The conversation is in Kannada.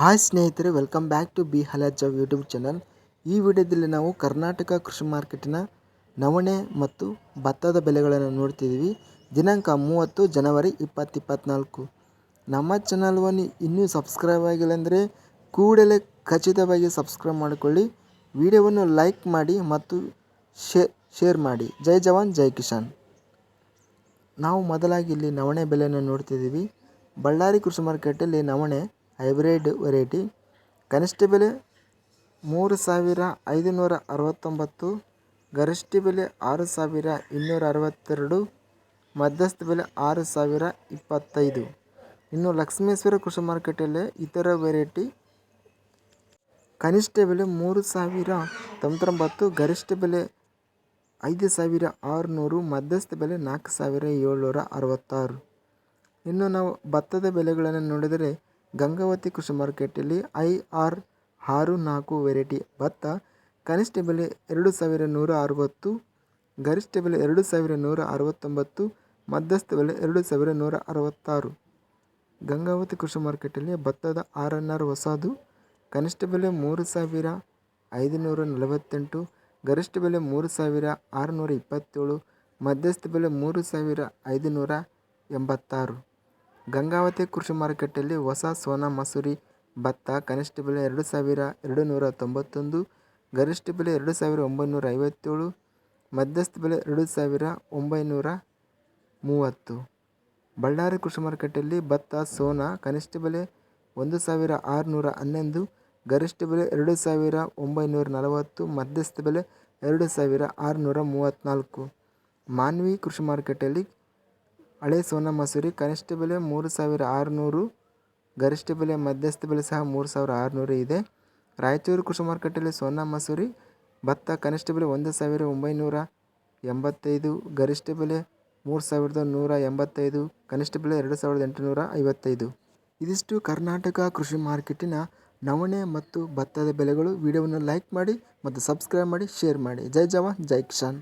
ಹಾಯ್ ಸ್ನೇಹಿತರೆ ವೆಲ್ಕಮ್ ಬ್ಯಾಕ್ ಟು ಬಿ ಹಲಜ್ ಯೂಟ್ಯೂಬ್ ಚಾನಲ್ ಈ ವಿಡಿಯೋದಲ್ಲಿ ನಾವು ಕರ್ನಾಟಕ ಕೃಷಿ ಮಾರ್ಕೆಟಿನ ನವಣೆ ಮತ್ತು ಭತ್ತದ ಬೆಲೆಗಳನ್ನು ನೋಡ್ತಿದ್ದೀವಿ. ದಿನಾಂಕ ಮೂವತ್ತು ಜನವರಿ ಇಪ್ಪತ್ತು ಇಪ್ಪತ್ತ್ನಾಲ್ಕು ನಮ್ಮ ಚಾನಲ್ವನ್ನು ಇನ್ನೂ ಸಬ್ಸ್ಕ್ರೈಬ್ ಆಗಿಲ್ಲ ಅಂದರೆ ಕೂಡಲೇ ಖಚಿತವಾಗಿ ಸಬ್ಸ್ಕ್ರೈಬ್ ಮಾಡಿಕೊಳ್ಳಿ. ವಿಡಿಯೋವನ್ನು ಲೈಕ್ ಮಾಡಿ ಮತ್ತು ಶೇ ಶೇರ್ ಮಾಡಿ. ಜೈ ಜವಾನ್, ಜೈ ಕಿಶಾನ್ ನಾವು ಮೊದಲಾಗಿ ಇಲ್ಲಿ ನವಣೆ ಬೆಲೆಯನ್ನು ನೋಡ್ತಿದ್ದೀವಿ. ಬಳ್ಳಾರಿ ಕೃಷಿ ಮಾರ್ಕೆಟಲ್ಲಿ ನವಣೆ ಹೈಬ್ರಿಡ್ ವೆರೈಟಿ. ಕನಿಷ್ಠ ಬೆಲೆ ಮೂರು ಸಾವಿರ ಐದುನೂರ ಅರವತ್ತೊಂಬತ್ತು, ಗರಿಷ್ಠ ಬೆಲೆ ಆರು ಸಾವಿರ ಇನ್ನೂರ ಅರವತ್ತೆರಡು, ಮಧ್ಯಸ್ಥ ಬೆಲೆ ಆರು ಸಾವಿರ ಇಪ್ಪತ್ತೈದು. ಇನ್ನು ಲಕ್ಷ್ಮೇಶ್ವರ ಕೃಷಿ ಮಾರ್ಕೆಟಲ್ಲಿ ಇತರ ವೆರೈಟಿ. ಕನಿಷ್ಠ ಬೆಲೆ ಮೂರು ಸಾವಿರ ತೊಂಬತ್ತೊಂಬತ್ತು, ಗರಿಷ್ಠ ಬೆಲೆ ಐದು ಸಾವಿರ ಆರುನೂರು, ಮಧ್ಯಸ್ಥ ಬೆಲೆ ನಾಲ್ಕು ಸಾವಿರ ಏಳ್ನೂರ ಅರವತ್ತಾರು. ಇನ್ನು ನಾವು ಭತ್ತದ ಬೆಲೆಗಳನ್ನು ನೋಡಿದರೆ ಗಂಗಾವತಿ ಕೃಷಿ ಮಾರ್ಕೆಟಲ್ಲಿ ಐ ಆರ್ ಆರು ನಾಲ್ಕು ವೆರೈಟಿ ಭತ್ತ, ಕನಿಷ್ಠ ಬೆಲೆ ಎರಡು ಸಾವಿರ ನೂರ ಅರವತ್ತು, ಗರಿಷ್ಠ ಬೆಲೆ ಎರಡು ಸಾವಿರ ನೂರ ಅರವತ್ತೊಂಬತ್ತು, ಮಧ್ಯಸ್ಥ ಬೆಲೆ ಎರಡು ಸಾವಿರ ನೂರ ಅರವತ್ತಾರು. ಗಂಗಾವತಿ ಕೃಷಿ ಮಾರ್ಕೆಟಲ್ಲಿ ಭತ್ತದ ಆರ್ ಎನ್ ಆರ್ ಹೊಸದು, ಕನಿಷ್ಠ ಬೆಲೆ ಮೂರು ಸಾವಿರ ಐದುನೂರ ನಲವತ್ತೆಂಟು, ಗರಿಷ್ಠ ಬೆಲೆ ಮೂರು ಸಾವಿರ ಆರುನೂರ ಇಪ್ಪತ್ತೇಳು, ಮಧ್ಯಸ್ಥ ಬೆಲೆ ಮೂರು ಸಾವಿರ ಐದುನೂರ ಎಂಬತ್ತಾರು. ಗಂಗಾವತಿ ಕೃಷಿ ಮಾರುಕಟ್ಟೆಯಲ್ಲಿ ಹೊಸ ಸೋನಾ ಮಸೂರಿ ಭತ್ತ ಕನಿಷ್ಠ ಬೆಲೆ ಎರಡು ಸಾವಿರ ಎರಡು ನೂರ ತೊಂಬತ್ತೊಂದು, ಗರಿಷ್ಠ ಬೆಲೆ ಎರಡು ಸಾವಿರ ಒಂಬೈನೂರ ಐವತ್ತೇಳು, ಮಧ್ಯಸ್ಥ ಬೆಲೆ ಎರಡು ಸಾವಿರ ಒಂಬೈನೂರ ಮೂವತ್ತು. ಬಳ್ಳಾರಿ ಕೃಷಿ ಮಾರುಕಟ್ಟೆಯಲ್ಲಿ ಭತ್ತ, ಸೋನಾ ಕನಿಷ್ಠ ಬೆಲೆ ಒಂದು ಸಾವಿರ ಆರುನೂರ ಹನ್ನೊಂದು, ಗರಿಷ್ಠ ಬೆಲೆ ಎರಡು ಸಾವಿರ ಒಂಬೈನೂರ ನಲವತ್ತು, ಮಧ್ಯಸ್ಥ ಬೆಲೆ ಎರಡು ಸಾವಿರ ಆರುನೂರ ಮೂವತ್ತ್ನಾಲ್ಕು. ಮಾನ್ವಿ ಕೃಷಿ ಮಾರ್ಕೆಟಲ್ಲಿ ಹಳೆ ಸೋನಾ ಮಸೂರಿ, ಕನಿಷ್ಠ ಬೆಲೆ ಮೂರು ಸಾವಿರ ಆರುನೂರು, ಗರಿಷ್ಠ ಬೆಲೆ ಮಧ್ಯಸ್ಥ ಬೆಲೆ ಸಹ ಮೂರು ಸಾವಿರ ಆರುನೂರು ಇದೆ. ರಾಯಚೂರು ಕೃಷಿ ಮಾರುಕಟ್ಟೆಯಲ್ಲಿ ಸೋನಾ ಮಸೂರಿ, ಭತ್ತ ಕನಿಷ್ಠ ಬೆಲೆ ಒಂದು ಸಾವಿರ ಒಂಬೈನೂರ ಎಂಬತ್ತೈದು, ಗರಿಷ್ಠ ಬೆಲೆ ಮೂರು ಸಾವಿರದ ನೂರ ಎಂಬತ್ತೈದು, ಕನಿಷ್ಠ ಬೆಲೆ ಎರಡು ಸಾವಿರದ ಎಂಟುನೂರ ಐವತ್ತೈದು. ಇದಿಷ್ಟು ಕರ್ನಾಟಕ ಕೃಷಿ ಮಾರ್ಕೆಟಿನ ನವಣೆ ಮತ್ತು ಭತ್ತದ ಬೆಲೆಗಳು. ವಿಡಿಯೋವನ್ನು ಲೈಕ್ ಮಾಡಿ ಮತ್ತು ಸಬ್ಸ್ಕ್ರೈಬ್ ಮಾಡಿ, ಶೇರ್ ಮಾಡಿ. ಜೈ ಜವಾನ್, ಜೈ ಕಿಸಾನ್.